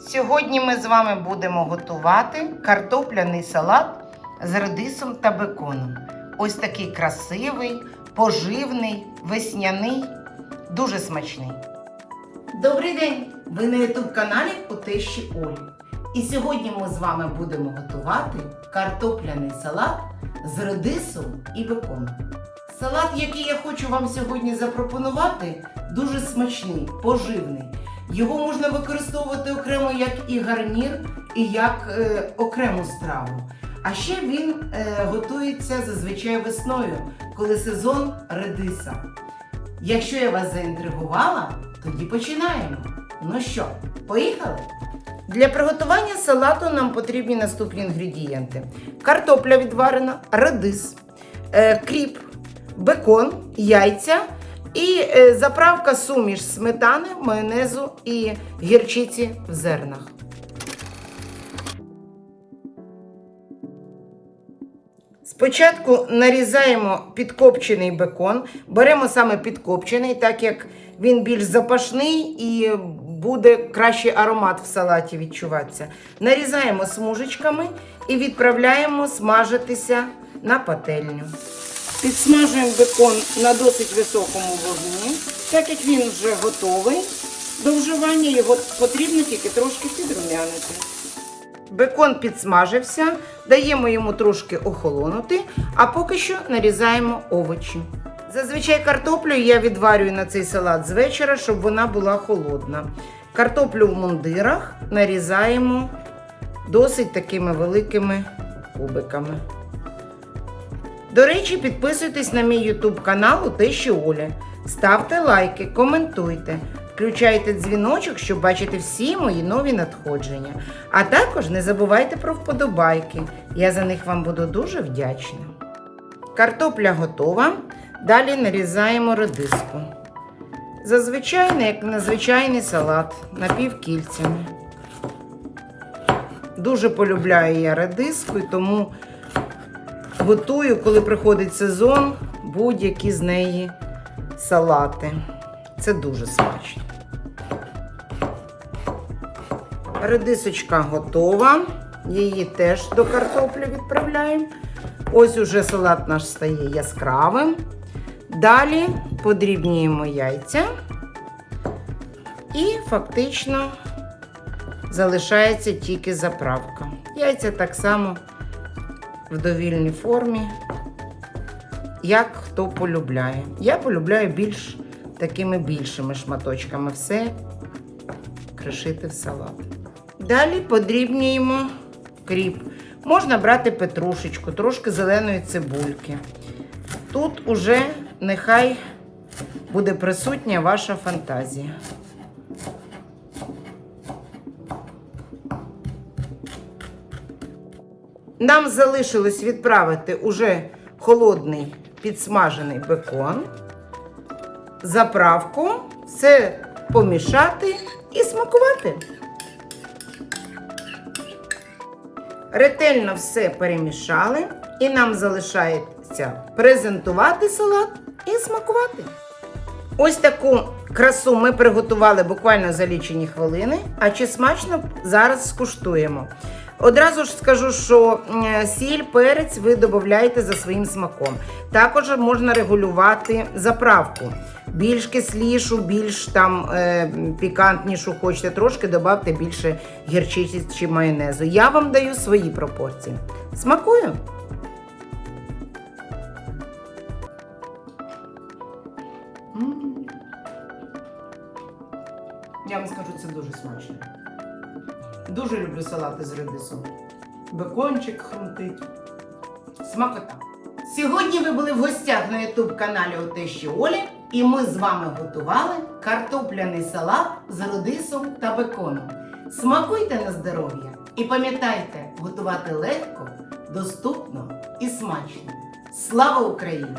Сьогодні ми з вами будемо готувати картопляний салат з редисом та беконом. Ось такий красивий, поживний, весняний, дуже смачний. Добрий день! Ви на youtube каналі у тещі Олі. І сьогодні ми з вами будемо готувати картопляний салат з редисом і беконом. Салат, який я хочу вам сьогодні запропонувати, дуже смачний, поживний. Його можна використовувати окремо як і гарнір, і як е, окрему страву. А ще він е, готується зазвичай весною, коли сезон редиса. Якщо я вас заінтригувала, тоді починаємо. Ну що, поїхали? Для приготування салату нам потрібні наступні інгредієнти: картопля відварена, редис, е, кріп, бекон, яйця і е, заправка суміш сметани, майонезу і гірчиці в зернах. Спочатку нарізаємо підкопчений бекон, беремо саме підкопчений, так як він більш запашний і буде кращий аромат в салаті відчуватися. Нарізаємо смужечками і відправляємо смажитися на пательню. Підсмажуємо бекон на досить високому вогні, так як він вже готовий до вживання, його потрібно тільки трошки підрумянити. Бекон підсмажився, даємо йому трошки охолонути, а поки що нарізаємо овочі. Зазвичай картоплю я відварюю на цей салат з вечора, щоб вона була холодна. Картоплю в мундирах нарізаємо досить такими великими кубиками. До речі, підписуйтесь на мій YouTube канал у Тещі Оля. Ставте лайки, коментуйте, включайте дзвіночок, щоб бачити всі мої нові надходження. А також не забувайте про вподобайки. Я за них вам буду дуже вдячна. Картопля готова. Далі нарізаємо редиску. Зазвичай, як на звичайний салат, напівкільцями. Дуже полюбляю я редиску, тому готую, коли приходить сезон, будь-які з неї салати. Це дуже смачно. Редисочка готова. Її теж до картоплі відправляємо. Ось уже салат наш стає яскравим. Далі подрібнюємо яйця. І фактично залишається тільки заправка. Яйця так само в довільній формі, як хто полюбляє. Я полюбляю більш такими більшими шматочками все кришити в салат. Далі подрібнюємо кріп. Можна брати петрушечку, трошки зеленої цибульки. Тут уже нехай буде присутня ваша фантазія. Нам залишилось відправити уже холодний підсмажений бекон, заправку, все помішати і смакувати. Ретельно все перемішали, і нам залишається презентувати салат і смакувати. Ось таку красу ми приготували буквально за лічені хвилини. А чи смачно зараз скуштуємо? Одразу ж скажу, що сіль, перець ви додаєте за своїм смаком. Також можна регулювати заправку. Більш кислішу, більш там е, пікантнішу хочете трошки, додавте більше гірчиці чи майонезу. Я вам даю свої пропорції. Смакую! Я вам скажу, це дуже смачно. Дуже люблю салати з редисом. Бекончик хрумтить. Смакота. Сьогодні ви були в гостях на ютуб каналі Отещі Олі, і ми з вами готували картопляний салат з редисом та беконом. Смакуйте на здоров'я і пам'ятайте, готувати легко, доступно і смачно. Слава Україні!